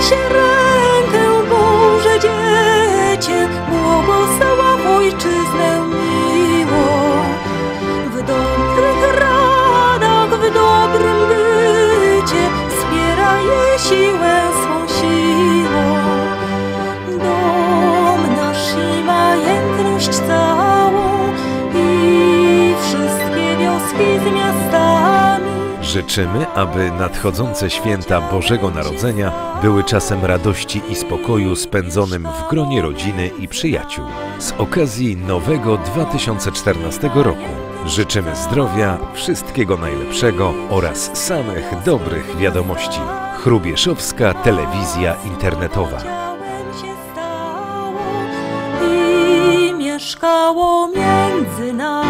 niesie rękę Boże Dziecię, błogosław Ojczyznę miło. W dobrych radach, w dobrym bycie wspiera je siłę swą siłą. Życzymy, aby nadchodzące święta Bożego Narodzenia były czasem radości i spokoju spędzonym w gronie rodziny i przyjaciół. Z okazji nowego 2014 roku życzymy zdrowia, wszystkiego najlepszego oraz samych dobrych wiadomości. Chrubieszowska Telewizja Internetowa. I mieszkało między nami.